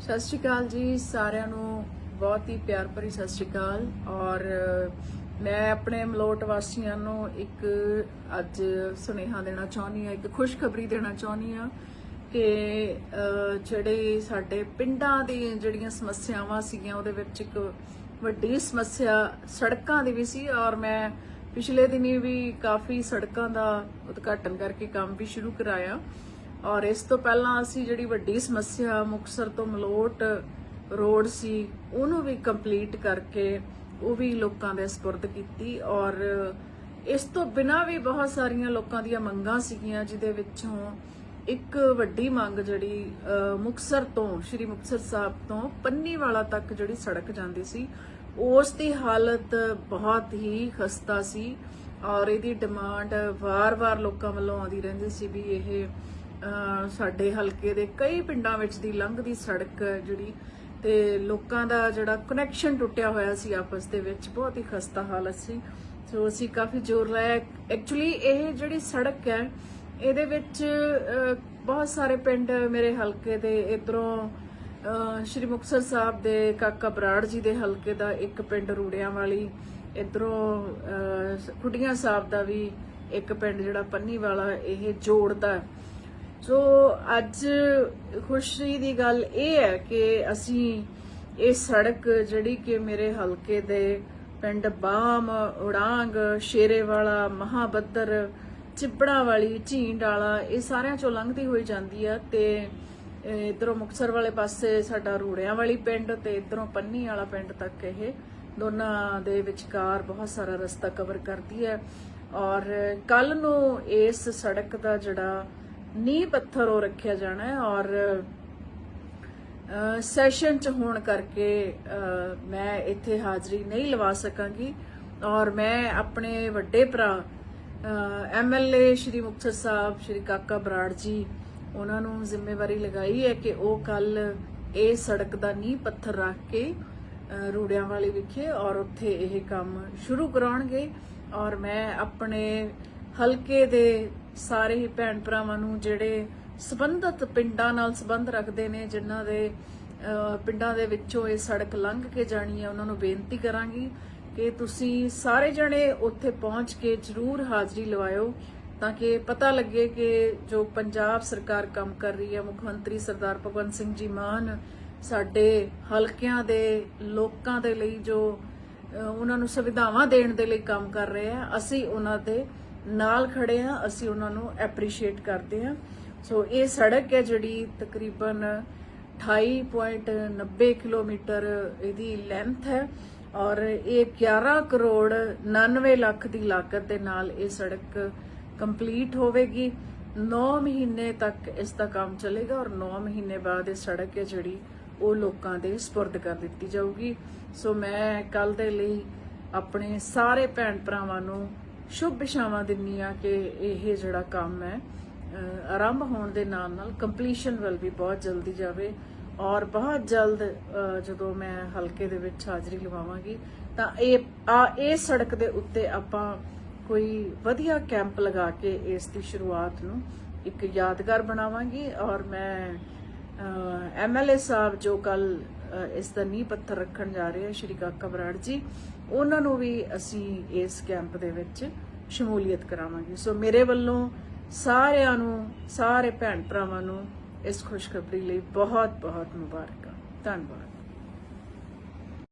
ਸਤਿ ਸ਼੍ਰੀ ਅਕਾਲ ਜੀ, ਸਾਰਿਆਂ ਨੂੰ ਬਹੁਤ ਹੀ ਪਿਆਰ ਭਰੀ ਸਤਿ ਸ਼੍ਰੀ ਅਕਾਲ। ਔਰ ਮੈਂ ਆਪਣੇ ਮਲੋਟ ਵਾਸੀਆਂ ਨੂੰ ਇੱਕ ਅੱਜ ਸੁਨੇਹਾ ਦੇਣਾ ਚਾਹੁੰਦੀ ਹਾਂ, ਇੱਕ ਖੁਸ਼ਖਬਰੀ ਦੇਣਾ ਚਾਹੁੰਦੀ ਹਾਂ ਕਿ ਜਿਹੜੇ ਸਾਡੇ ਪਿੰਡਾਂ ਦੀ ਜਿਹੜੀਆਂ ਸਮੱਸਿਆਵਾਂ ਸੀਗੀਆਂ, ਉਹਦੇ ਵਿੱਚ ਇੱਕ ਵੱਡੀ ਸਮੱਸਿਆ ਸੜਕਾਂ ਦੀ ਵੀ ਸੀ। ਔਰ ਮੈਂ ਪਿਛਲੇ ਦਿਨੀ ਵੀ ਕਾਫੀ ਸੜਕਾਂ ਦਾ ਉਦਘਾਟਨ ਕਰਕੇ ਕੰਮ ਵੀ ਸ਼ੁਰੂ ਕਰਾਇਆ। ਔਰ ਇਸ ਤੋਂ ਪਹਿਲਾਂ ਅਸੀਂ ਜਿਹੜੀ ਵੱਡੀ ਸਮੱਸਿਆ ਮੁਕਸਰ ਤੋਂ ਮਲੋਟ ਰੋਡ ਸੀ ਉਹਨੂੰ ਵੀ ਕੰਪਲੀਟ ਕਰਕੇ ਉਹ ਵੀ ਲੋਕਾਂ ਦੇ ਸਪੁਰਦ ਕੀਤੀ ਔਰ ਇਸ ਤੋਂ ਬਿਨਾਂ ਵੀ ਬਹੁਤ ਸਾਰੀਆਂ ਲੋਕਾਂ ਦੀਆਂ ਮੰਗਾਂ ਸੀਗੀਆਂ ਜਿਹਦੇ ਵਿੱਚੋਂ ਇੱਕ ਵੱਡੀ ਮੰਗ ਜਿਹੜੀ ਅਹ, ਮੁਕਤਸਰ ਤੋਂ ਸ਼੍ਰੀ ਮੁਕਤਸਰ ਸਾਹਿਬ ਤੋਂ ਪੰਨੀਵਾਲਾ ਤੱਕ ਜਿਹੜੀ ਸੜਕ ਜਾਂਦੀ ਸੀ ਉਸ ਦੀ ਹਾਲਤ ਬਹੁਤ ਹੀ ਖਸਤਾ ਸੀ ਔਰ ਇਹਦੀ ਡਿਮਾਂਡ ਵਾਰ-ਵਾਰ ਲੋਕਾਂ ਵੱਲੋਂ ਆਉਂਦੀ ਰਹਿੰਦੀ ਸੀ ਵੀ ਇਹ ਸਾਡੇ ਹਲਕੇ ਦੇ ਕਈ ਪਿੰਡਾਂ ਵਿੱਚ ਦੀ ਲੰਘਦੀ ਸੜਕ ਜਿਹੜੀ ਤੇ ਲੋਕਾਂ ਦਾ ਜਿਹੜਾ ਕਨੈਕਸ਼ਨ ਟੁੱਟਿਆ ਹੋਇਆ ਸੀ ਆਪਸ ਦੇ ਵਿੱਚ, ਬਹੁਤ ਹੀ ਖਸਤਾ ਹਾਲਤ ਸੀ ਸੋ ਅਸੀਂ ਕਾਫੀ ਜ਼ੋਰ ਲਾਇਆ ਐਕਚੁਅਲੀ ਇਹ ਜਿਹੜੀ ਸੜਕ ਹੈ, ਇਹਦੇ ਵਿੱਚ ਬਹੁਤ ਸਾਰੇ ਪਿੰਡ ਮੇਰੇ ਹਲਕੇ ਦੇ ਇਧਰੋਂ ਸ਼੍ਰੀ ਮੁਕਤਸਰ ਸਾਹਿਬ ਦੇ ਕਾਕਾ ਬਰਾੜ ਜੀ ਦੇ ਹਲਕੇ ਦਾ ਇੱਕ ਪਿੰਡ ਰੂੜਿਆਂ ਵਾਲੀ ਇਧਰੋਂ ਖੁੱਡੀਆਂ ਸਾਹਿਬ ਦਾ ਵੀ ਇੱਕ ਪਿੰਡ ਜਿਹੜਾ ਪੰਨੀ ਵਾਲਾ ਇਹ ਜੋੜਦਾ ਹੈ। ਸੋ ਅੱਜ ਖੁਸ਼ੀ ਦੀ ਗੱਲ ਇਹ ਹੈ ਕਿ ਅਸੀਂ ਇਹ ਸੜਕ ਜਿਹੜੀ ਕਿ ਮੇਰੇ ਹਲਕੇ ਦੇ ਪਿੰਡ ਬਾਮ, ਉੜਾਂਗ, ਸ਼ੇਰੇਵਾਲਾ, ਮਹਾਬੱਦਰ ਚਿੱਬੜਾ ਵਾਲੀ ਝੀਂਡ ਵਾਲਾ ਇਹ ਸਾਰਿਆਂ ਚੋਂ ਲੰਘਦੀ ਹੋਈ ਜਾਂਦੀ ਆ ਤੇ ਇਧਰੋਂ ਮੁਕਸਰ ਵਾਲੇ ਪਾਸੇ ਸਾਡਾ ਰੂੜਿਆਂ ਵਾਲੀ ਪਿੰਡ ਤੇ ਇਧਰੋਂ ਪੰਨੀ ਵਾਲਾ ਪਿੰਡ ਤੱਕ ਇਹ ਦੋਨਾਂ ਦੇ ਵਿਚਕਾਰ ਬਹੁਤ ਸਾਰਾ ਰਸਤਾ ਕਵਰ ਕਰਦੀ ਹੈ। ਔਰ ਕੱਲ ਨੂੰ ਇਸ ਸੜਕ ਦਾ ਜਿਹੜਾ ਨੀਂਹ ਪੱਥਰ ਉਹ ਰੱਖਿਆ ਜਾਣਾ ਹੈ ਔਰ ਸੈਸ਼ਨ ਚ ਹੋਣ ਕਰਕੇ ਮੈਂ ਇੱਥੇ ਹਾਜ਼ਰੀ ਨਹੀਂ ਲਵਾ ਸਕਾਂਗੀ ਔਰ ਮੈਂ ਆਪਣੇ ਵੱਡੇ ਭਰਾ ਐਮਐਲਏ ਸ਼੍ਰੀ ਮੁਕਤਸਰ ਸਾਹਿਬ ਸ਼੍ਰੀ ਕਾਕਾ ਬਰਾੜ ਜੀ ਉਹਨਾਂ ਨੂੰ ਜ਼ਿੰਮੇਵਾਰੀ ਲਗਾਈ ਹੈ ਕਿ ਉਹ ਕੱਲ ਇਹ ਸੜਕ ਦਾ ਨੀਂਹ ਪੱਥਰ ਰੱਖ ਕੇ ਅ, ਰੂੜਿਆਂ ਵਾਲੀ ਵਿਖੇ ਔਰ ਉੱਥੇ ਇਹ ਕੰਮ ਸ਼ੁਰੂ ਕਰਾਉਣਗੇ ਔਰ ਮੈਂ ਆਪਣੇ ਹਲਕੇ ਦੇ ਸਾਰੇ ਹੀ ਭੈਣ ਭਰਾਵਾਂ ਨੂੰ ਜਿਹੜੇ ਸਬੰਧਤ ਪਿੰਡਾਂ ਨਾਲ ਸੰਬੰਧ ਰੱਖਦੇ ਨੇ, ਜਿਨ੍ਹਾਂ ਦੇ ਪਿੰਡਾਂ ਦੇ ਵਿੱਚੋਂ ਇਹ ਸੜਕ ਲੰਘ ਕੇ ਜਾਣੀ ਹੈ, ਉਹਨਾਂ ਨੂੰ ਬੇਨਤੀ ਕਰਾਂਗੀ ਕਿ ਤੁਸੀਂ ਸਾਰੇ ਜਣੇ ਉੱਥੇ ਪਹੁੰਚ ਕੇ ਜ਼ਰੂਰ ਹਾਜ਼ਰੀ ਲਵਾਇਓ, ਤਾਂ ਕਿ ਪਤਾ ਲੱਗੇ ਕਿ ਜੋ ਪੰਜਾਬ ਸਰਕਾਰ ਕੰਮ ਕਰ ਰਹੀ ਹੈ, ਮੁੱਖ ਮੰਤਰੀ ਸਰਦਾਰ ਭਗਵੰਤ ਸਿੰਘ ਜੀ ਮਾਨ, ਸਾਡੇ ਹਲਕਿਆਂ ਦੇ ਲੋਕਾਂ ਦੇ ਲਈ ਜੋ ਉਹਨਾਂ ਨੂੰ ਸੁਵਿਧਾਵਾਂ ਦੇਣ ਦੇ ਲਈ ਕੰਮ ਕਰ ਰਹੇ ਆ ਅਸੀਂ ਉਹਨਾਂ ਦੇ ਨਾਲ ਖੜੇ ਆ ਅਸੀਂ ਉਹਨਾਂ ਨੂੰ ਐਪਰੀਸ਼ੀਏਟ ਕਰਦੇ ਆ ਸੋ ਇਹ ਸੜਕ ਹੈ ਜਿਹੜੀ ਤਕਰੀਬਨ 28.90 ਕਿਲੋਮੀਟਰ ਇਹਦੀ ਲੈਂਥ ਹੈ ਔਰ ਇਹ 11 ਕਰੋੜ 99 ਲੱਖ ਦੀ ਲਾਗਤ ਦੇ ਨਾਲ ਇਹ ਸੜਕ ਕੰਪਲੀਟ ਹੋਵੇਗੀ। 9 ਮਹੀਨੇ ਤੱਕ ਇਸ ਦਾ ਕੰਮ ਚੱਲੇਗਾ ਔਰ 9 ਮਹੀਨੇ ਬਾਅਦ ਇਹ ਸੜਕ ਹੈ ਜਿਹੜੀ ਉਹ ਲੋਕਾਂ ਦੇ ਸਪੁਰਦ ਕਰ ਦਿੱਤੀ ਜਾਊਗੀ। ਸੋ ਮੈਂ ਕੱਲ ਦੇ ਲਈ ਆਪਣੇ ਸਾਰੇ ਭੈਣ ਭਰਾਵਾਂ ਨੂੰ ਸ਼ੁਭ ਇਸ਼ਾਵਾਂ ਦਿੰਨੀ ਆ ਕਿ ਇਹ ਜਿਹੜਾ ਕੰਮ ਹੈ ਆਰੰਭ ਹੋਣ ਦੇ ਨਾਲ ਨਾਲ ਕੰਪਲੀਸ਼ਨ ਵੱਲ ਵੀ ਬਹੁਤ ਜਲਦੀ ਜਾਵੇ ਔਰ ਬਹੁਤ ਜਲਦ ਜਦੋਂ ਮੈਂ ਹਲਕੇ ਦੇ ਵਿੱਚ ਹਾਜ਼ਰੀ ਲਵਾਵਾਂਗੀ, ਤਾਂ ਇਹ, ਆ, ਇਹ ਸੜਕ ਦੇ ਉੱਤੇ ਆਪਾਂ ਕੋਈ ਵਧੀਆ ਕੈਂਪ ਲਗਾ ਕੇ ਇਸ ਦੀ ਸ਼ੁਰੂਆਤ ਨੂੰ ਇੱਕ ਯਾਦਗਾਰ ਬਣਾਵਾਂਗੀ ਔਰ ਮੈਂ ਐਮਐਲਏ ਸਾਹਿਬ ਜੋ ਕੱਲ ਇਸ ਦਾ ਨੀਂਹ ਪੱਥਰ ਰੱਖਣ ਜਾ ਰਹੇ ਆ ਸ਼੍ਰੀ ਕਾਕਾ ਬਰਾੜ ਜੀ। ਉਹਨਾਂ ਨੂੰ ਵੀ ਅਸੀਂ ਇਸ ਕੈਂਪ ਦੇ ਵਿੱਚ ਸ਼ਮੂਲੀਅਤ ਕਰਾਵਾਂਗੇ। ਸੋ ਮੇਰੇ ਵੱਲੋਂ ਸਾਰਿਆਂ ਨੂੰ, ਸਾਰੇ ਭੈਣ ਭਰਾਵਾਂ ਨੂੰ ਇਸ ਖੁਸ਼ਖਬਰੀ ਲਈ ਬਹੁਤ ਬਹੁਤ ਮੁਬਾਰਕਾਂ। ਧੰਨਵਾਦ।